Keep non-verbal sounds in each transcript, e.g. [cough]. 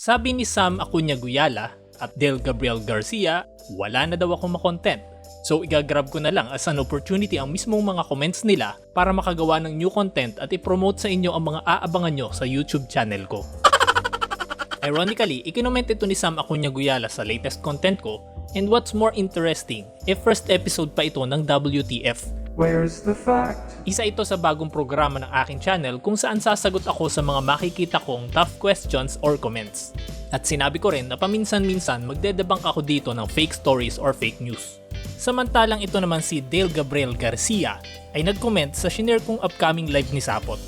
Sabi ni Sam Acuña Guyala at Del Gabriel Garcia, wala na daw akong makontent. So igagrab ko na lang as an opportunity ang mismong mga comments nila para makagawa ng new content at i-promote sa inyo ang mga aabangan nyo sa YouTube channel ko. [laughs] Ironically, ikinoment ito ni Sam Acuña Guyala sa latest content ko and what's more interesting, e first episode pa ito ng WTF Where's the fact? isa ito sa bagong programa ng aking channel kung saan sasagot ako sa mga makikita kong tough questions or comments. At sinabi ko rin na paminsan-minsan magdedebunk ako dito ng fake stories or fake news. Samantalang ito naman si Dale Gabriel Garcia ay nag-comment sa shinare kong upcoming live ni Sapot.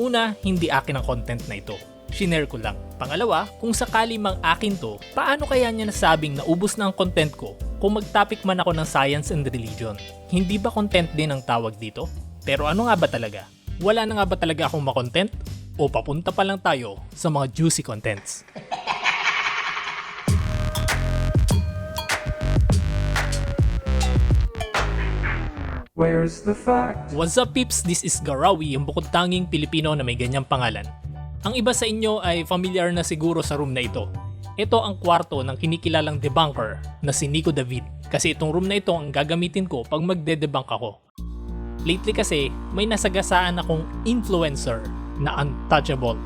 Una, hindi akin ang content na ito. Shinare ko lang. Pangalawa, kung sakali mang akin to, paano kaya niya nasabing naubos na ang content ko kung mag-topic man ako ng science and religion? Hindi ba content din ang tawag dito? Pero ano nga ba talaga? Wala na nga ba talaga akong makontent? O papunta pa lang tayo sa mga juicy contents? Where's the fact? What's up peeps? This is Garawi, yung bukod tanging Pilipino na may ganyang pangalan. Ang iba sa inyo ay familiar na siguro sa room na ito. Ito ang kwarto ng kinikilalang debunker na si Nico David kasi itong room na ito ang gagamitin ko pag magde-debunk ako. Lately kasi may nasagasaan akong influencer na untouchable.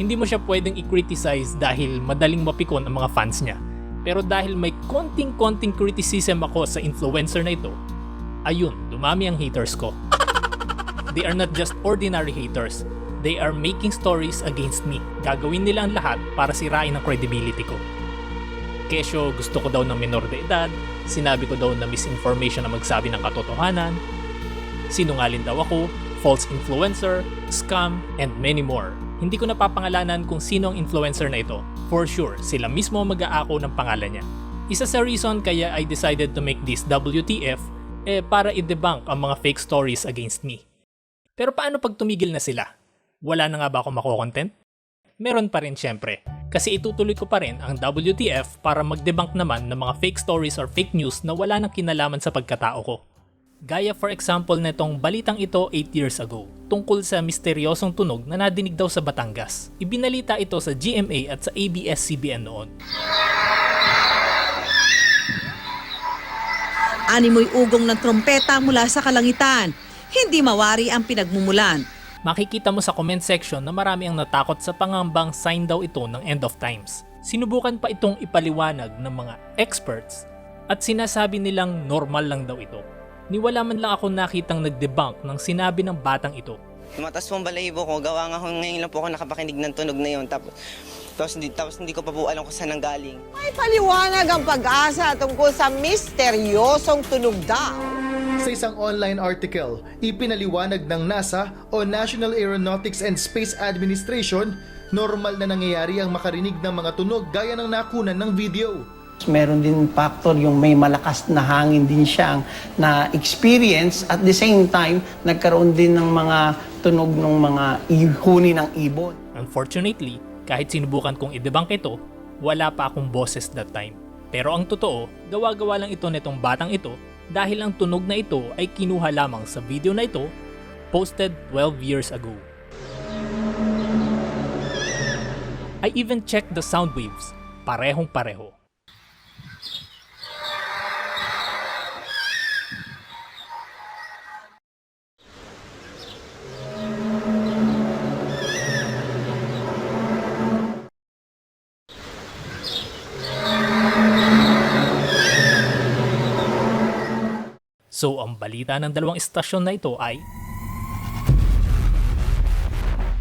Hindi mo siya pwedeng i-criticize dahil madaling mapikon ang mga fans niya. Pero dahil may konting-konting criticism ako sa influencer na ito, ayun, dumami ang haters ko. They are not just ordinary haters. They are making stories against me. Gagawin nila ang lahat para sirain ang credibility ko. Kesyo gusto ko daw ng minor de edad, sinabi ko daw na misinformation na magsabi ng katotohanan, sinungalin daw ako, false influencer, scam, and many more. Hindi ko napapangalanan kung sino ang influencer na ito. For sure, sila mismo mag-aako ng pangalan niya. Isa sa reason kaya I decided to make this WTF eh para i-debunk ang mga fake stories against me. Pero paano pag tumigil na sila? Wala na nga ba ako mako-content? Meron pa rin syempre. Kasi itutuloy ko pa rin ang WTF para mag-debunk naman ng mga fake stories or fake news na wala nang kinalaman sa pagkatao ko. Gaya for example na itong balitang ito 8 years ago tungkol sa misteryosong tunog na nadinig daw sa Batangas. Ibinalita ito sa GMA at sa ABS-CBN noon. Animoy ugong ng trompeta mula sa kalangitan. Hindi mawari ang pinagmumulan. Makikita mo sa comment section na marami ang natakot sa pangambang sign daw ito ng end of times. Sinubukan pa itong ipaliwanag ng mga experts at sinasabi nilang normal lang daw ito. Niwala man lang ako nakitang nag-debunk ng sinabi ng batang ito. Tumatas po ang balahibo ko. Gawa nga ho, ngayon lang po ako nakapakinig ng tunog na yun. Tapos, tapos, hindi, tapos hindi ko pa po alam kung saan ang galing. May paliwanag ang pag-asa tungkol sa misteryosong tunog daw. Sa isang online article, ipinaliwanag ng NASA o National Aeronautics and Space Administration, normal na nangyayari ang makarinig ng mga tunog gaya ng nakunan ng video. Meron din factor yung may malakas na hangin din siyang na experience at the same time nagkaroon din ng mga tunog ng mga ihuni ng ibon. Unfortunately, kahit sinubukan kong i-debunk ito, wala pa akong boses that time. Pero ang totoo, gawa-gawa lang ito nitong batang ito dahil ang tunog na ito ay kinuha lamang sa video na ito posted 12 years ago. I even checked the sound waves, parehong pareho. So ang balita ng dalawang istasyon na ito ay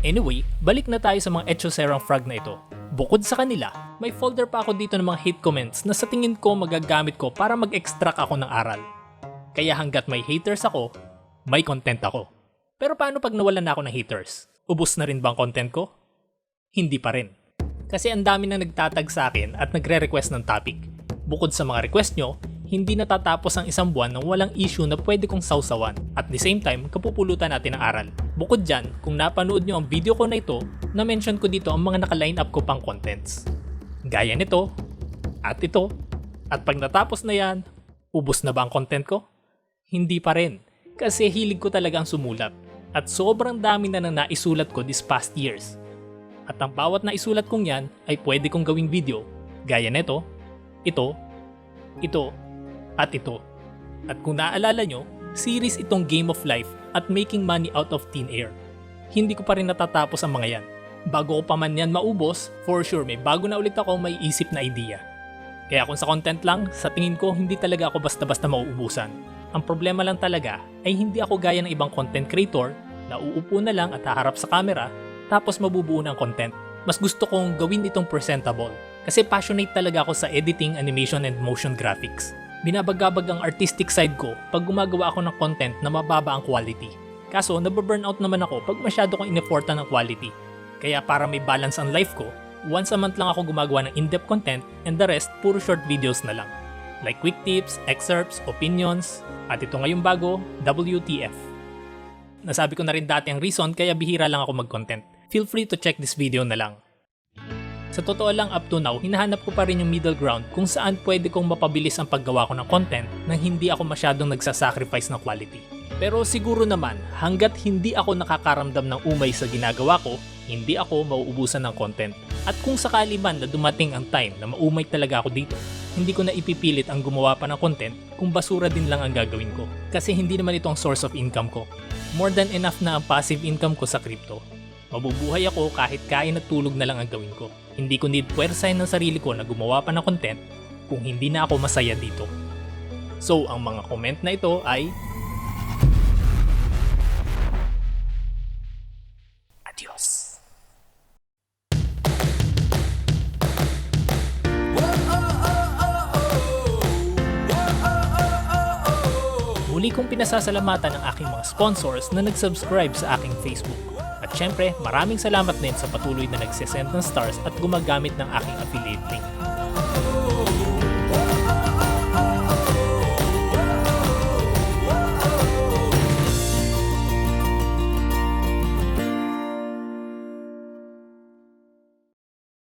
Anyway, balik na tayo sa mga Echoserang frag na ito. Bukod sa kanila, may folder pa ako dito ng mga hate comments na sa tingin ko magagamit ko para mag-extract ako ng aral. Kaya hanggat may haters ako, may content ako. Pero paano pag nawalan na ako ng haters? Ubus na rin ba ang content ko? Hindi pa rin. Kasi ang dami na nagtatag sa akin at nagre-request ng topic. Bukod sa mga request nyo, hindi natatapos ang isang buwan nang walang issue na pwede kong sausawan. At the same time, kapupulutan natin ang aral. Bukod dyan, kung napanood nyo ang video ko na ito, na-mention ko dito ang mga naka-line up ko pang contents. Gaya nito, at ito, at pag natapos na yan, ubos na ba ang content ko? Hindi pa rin, kasi hilig ko talaga ang sumulat. At sobrang dami na nang naisulat ko this past years. At ang bawat na isulat kong yan ay pwede kong gawing video. Gaya nito, ito, ito, at ito. At kung naaalala nyo, series itong Game of Life at Making Money Out of Thin Air. Hindi ko pa rin natatapos ang mga yan. Bago ko pa man yan maubos, for sure may bago na ulit ako may isip na idea. Kaya kung sa content lang, sa tingin ko hindi talaga ako basta-basta mauubusan. Ang problema lang talaga ay hindi ako gaya ng ibang content creator na uupo na lang at haharap sa camera tapos mabubuo ng content. Mas gusto kong gawin itong presentable kasi passionate talaga ako sa editing, animation, and motion graphics. Binabagabag ang artistic side ko pag gumagawa ako ng content na mababa ang quality. Kaso nababurnout naman ako pag masyado kong inefortan ng quality. Kaya para may balance ang life ko, once a month lang ako gumagawa ng in-depth content and the rest puro short videos na lang. Like quick tips, excerpts, opinions, at ito ngayong bago, WTF. Nasabi ko na rin dati ang reason kaya bihira lang ako mag-content. Feel free to check this video na lang. Sa totoo lang up to now, hinahanap ko pa rin yung middle ground kung saan pwede kong mapabilis ang paggawa ko ng content nang hindi ako masyadong nagsasacrifice ng quality. Pero siguro naman, hanggat hindi ako nakakaramdam ng umay sa ginagawa ko, hindi ako mauubusan ng content. At kung sakali man na dumating ang time na maumay talaga ako dito, hindi ko na ipipilit ang gumawa pa ng content kung basura din lang ang gagawin ko. Kasi hindi naman ito ang source of income ko. More than enough na ang passive income ko sa crypto. Mabubuhay ako kahit kain at tulog na lang ang gawin ko. Hindi ko need puwersahin ng sarili ko na gumawa pa ng content kung hindi na ako masaya dito. So, ang mga comment na ito ay... Adios! Muli kong pinasasalamatan ang aking mga sponsors na nag-subscribe sa aking Facebook. At syempre, maraming salamat din sa patuloy na nagsisend ng stars at gumagamit ng aking affiliate link.